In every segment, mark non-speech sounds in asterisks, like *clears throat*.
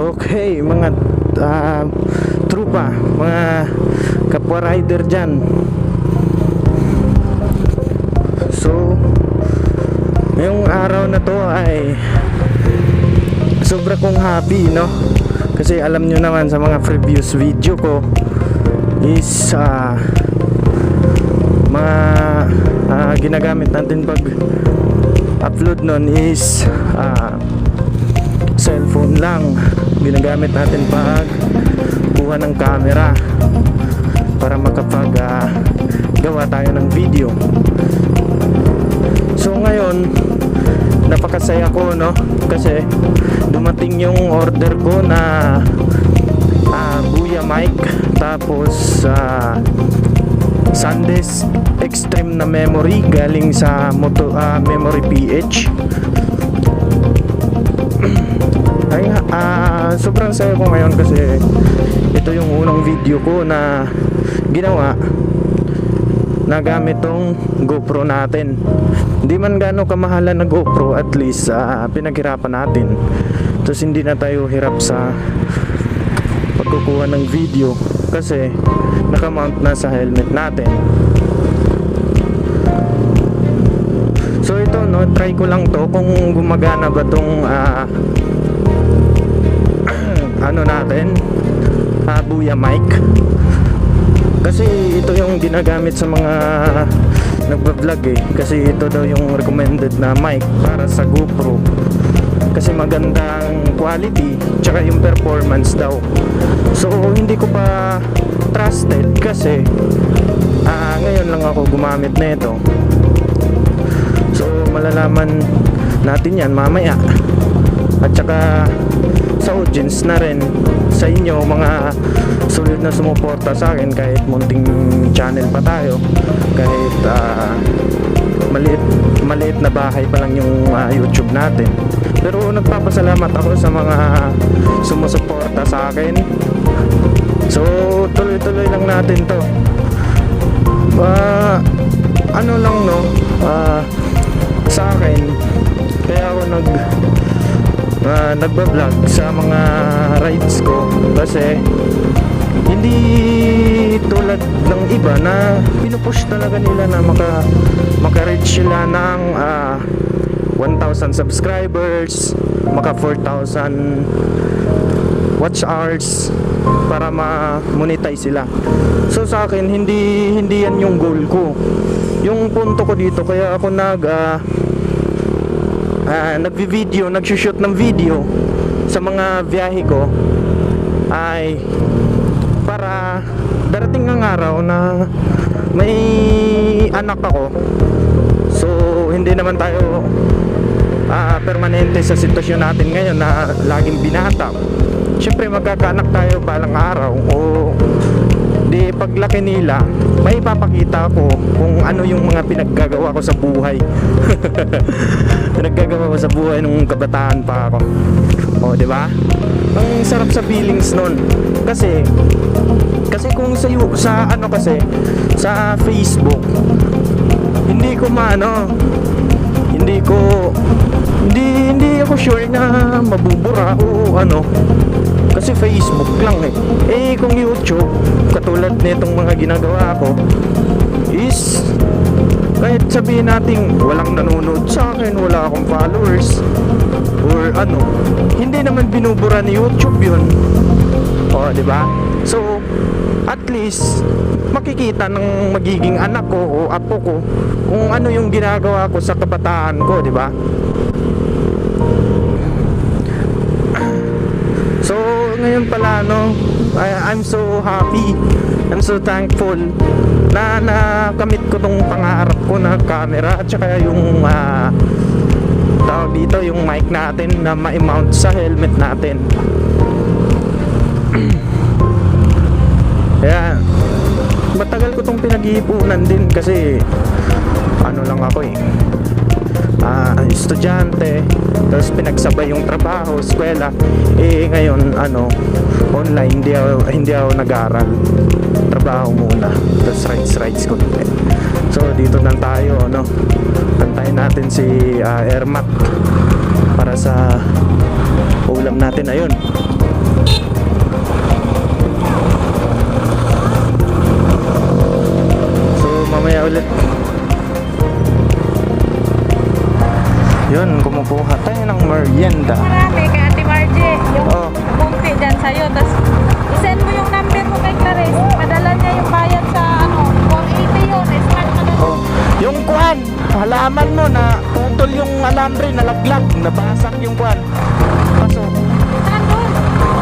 Okay, mga ah, trupa, mga kapwa rider dyan. So, ngayong araw na to ay sobra kong happy, no? Kasi alam nyo naman sa mga previous video ko is ah, mga ah, ginagamit natin pag upload nun is ah, cellphone lang. Ginagamit natin pag kuha ng camera para makapag ah, gawa tayo ng video. So ngayon napakasaya ko no? Kasi dumating yung order ko na ah, Buya mic tapos ah, Sandisk Extreme na memory galing sa moto, ah, Memory PH *clears throat* ay ah sobrang saya ko ngayon kasi ito yung unang video ko na ginawa na gamit tong GoPro natin. Hindi man gaano kamahalan na GoPro at least ah, pinaghirapan natin. Tapos hindi na tayo hirap sa pagkukuha ng video kasi nakamount na sa helmet natin. So ito no try ko lang to kung gumagana ba tong ah, *clears throat* ano natin uh, Buya mic kasi ito yung ginagamit sa mga nagbablog eh. Kasi ito daw yung recommended na mic para sa GoPro kasi magandang quality tsaka yung performance daw. So hindi ko pa trusted kasi ah ngayon lang ako gumamit na ito so malalaman natin yan mamaya. At saka sa audience na rin sa inyo mga sulit na sumuporta sa akin kahit munting channel pa tayo kahit ah, maliit maliit na bahay pa lang yung ah, YouTube natin. Pero nagpapasalamat ako sa mga sumusuporta sa akin. So tuloy-tuloy lang natin to. Ah, ano lang no? Ah, sa akin kaya ako nag uh, nagbablog sa mga rides ko. Kasi hindi tulad ng iba na pinupush talaga nila na maka sila ng ah, 1,000 subscribers maka 4,000 watch hours para ma-monetize sila. So sa akin hindi hindi yan yung goal ko. Yung punto ko dito kaya ako nag ah, ah, nagvi-video, nagsushoot ng video sa mga biyahe ko ay darating ang araw na may anak ako. So hindi naman tayo ah, permanente sa sitwasyon natin ngayon na laging binata. Syempre magkakaanak tayo balang araw. O di paglaki nila may ipapakita ko kung ano yung mga pinaggagawa ko sa buhay. *laughs* Pinaggagawa ko sa buhay nung kabataan pa ako. O di ba? Ang sarap sa feelings nun. Kasi kasi kung sa sa ano kasi sa Facebook hindi ko maano hindi ko hindi hindi ako sure na mabubura o ano. Kasi Facebook lang eh. Eh kung YouTube katulad nitong mga ginagawa ko is kahit sabihin natin walang nanonood sa akin wala akong followers or ano hindi naman binubura ni YouTube yun. O di ba? So at least makikita ng magiging anak ko o apo ko kung ano yung ginagawa ko sa kabataan ko di ba So, ngayon pala, no, I, I'm so happy, I'm so thankful na nakamit ko tong pangarap ko na camera at saka yung ah, tawag dito, yung mic natin na ma-mount sa helmet natin. *clears throat* Kaya, matagal ko tong pinag-iipunan din kasi ano lang ako eh. Ah, estudyante tapos pinagsabay yung trabaho, eskwela. Eh ngayon ano online hindi ako, hindi ako nag-aaral. Trabaho muna tapos rides rides ko so dito lang tayo ano. Tan tayo natin si ah, Ermac para sa ulam natin. Ayun halaman mo na putol yung alambre, nalaglag, nabasag yung kwan. Doon?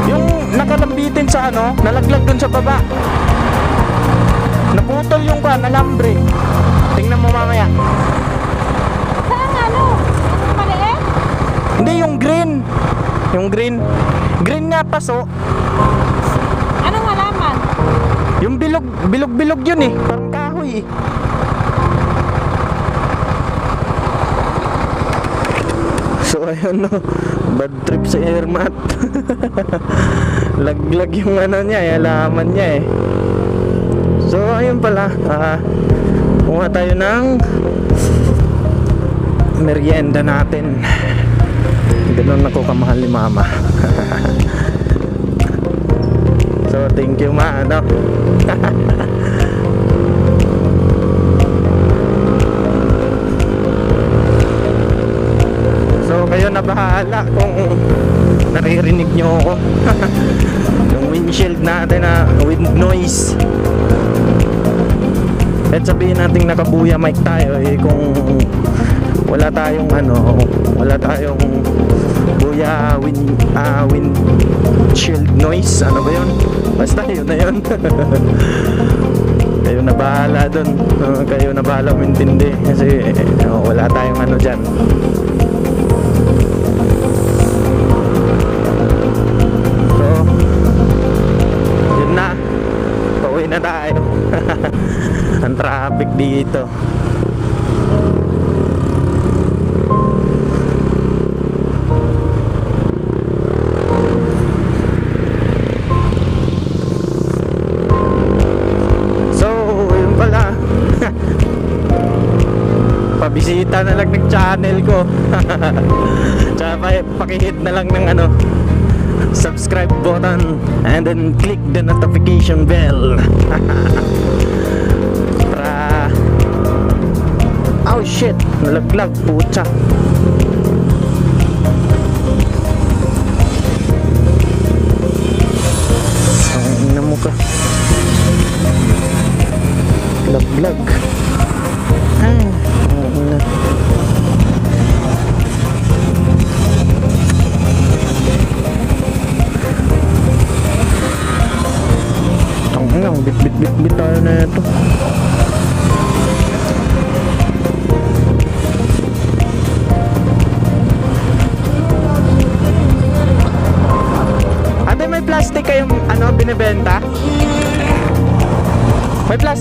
yung nakalambitin sa ano, nalaglag dun sa baba. Naputol yung kwan, alambre. Tingnan mo mamaya. Saan ano? Maliit? Hindi, yung green. Yung green. Green nga paso. Anong halaman? Yung bilog, bilog-bilog yun eh. Parang kahoy eh. So ayun no, bad trip sa airmat. *laughs* Laglag yung ano niya, yung alaman niya eh. So ayun pala, ah, kuha tayo ng merienda natin. Ganun ako kamahal ni mama. *laughs* so thank you ma, ano. *laughs* So kayo na bahala kung naririnig nyo ako. *laughs* yung windshield natin na wind noise. At sabihin natin nakabuya mic tayo eh kung wala tayong ano, wala tayong buya wind ah windshield noise, ano ba 'yon? Basta yun na 'yon. *laughs* kayo na bahala doon. kayo na bahala umintindi kasi eh, wala tayong ano diyan. *laughs* Ang traffic dito. So, yun pala. *laughs* Pabisita na lang ng channel ko. *laughs* Tsaka pa- pakihit na lang ng ano, subscribe button and then click the notification bell. *laughs* Para oh shit. Nalaglag putya ang ina mo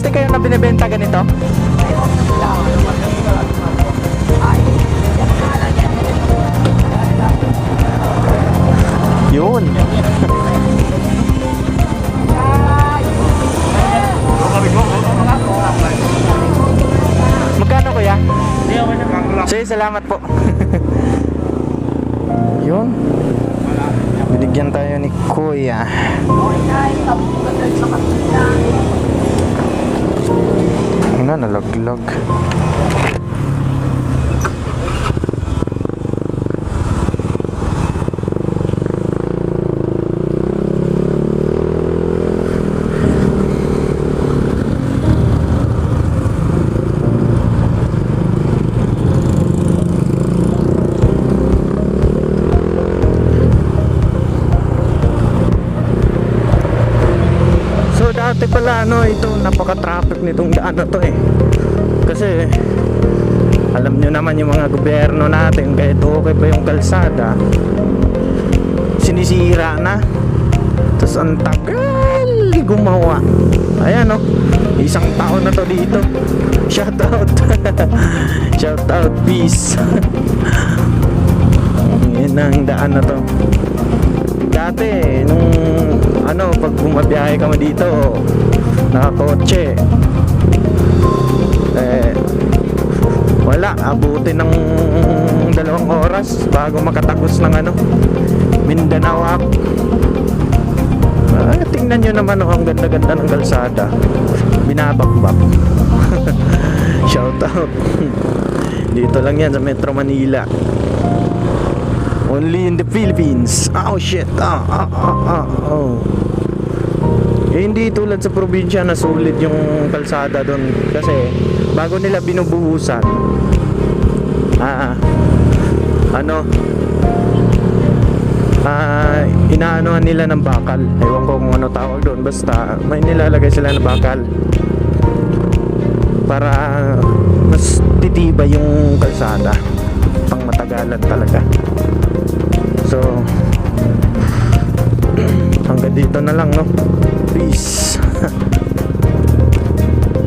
Plastic kayo na binibenta ganito? Yun. Magkano kuya? Sige, salamat po. *laughs* Yun. Binigyan tayo ni kuya. Ano, nalaglag. So dati pala ano ito napaka-traffic nitong daan na to eh. Kasi alam nyo naman yung mga gobyerno natin kahit okay pa yung kalsada sinisira na. Tapos ang tagal gumawa. Ayan oh isang taon na to dito. Shout out shout out peace. *laughs* Yun ang daan na to dati nung ano pag bumabiyahe kami dito nakakotse. Eh wala abuti ng dalawang oras bago makatapos ng ano Mindanao up ah, tingnan nyo naman oh, ang ganda-ganda ng kalsada. Binabakbak. *laughs* Shout out. *laughs* Dito lang yan sa Metro Manila only in the Philippines. Oh shit. Ah ah ah ah. Oh. Eh, hindi tulad sa probinsya na sulit yung kalsada doon kasi bago nila binubuhusan ah ano ah inaanohan nila ng bakal. Ewan ko kung ano tawag doon basta may nilalagay sila na bakal. Para mas titibay yung kalsada. Pang matagalan talaga so hanggang dito na lang no? Peace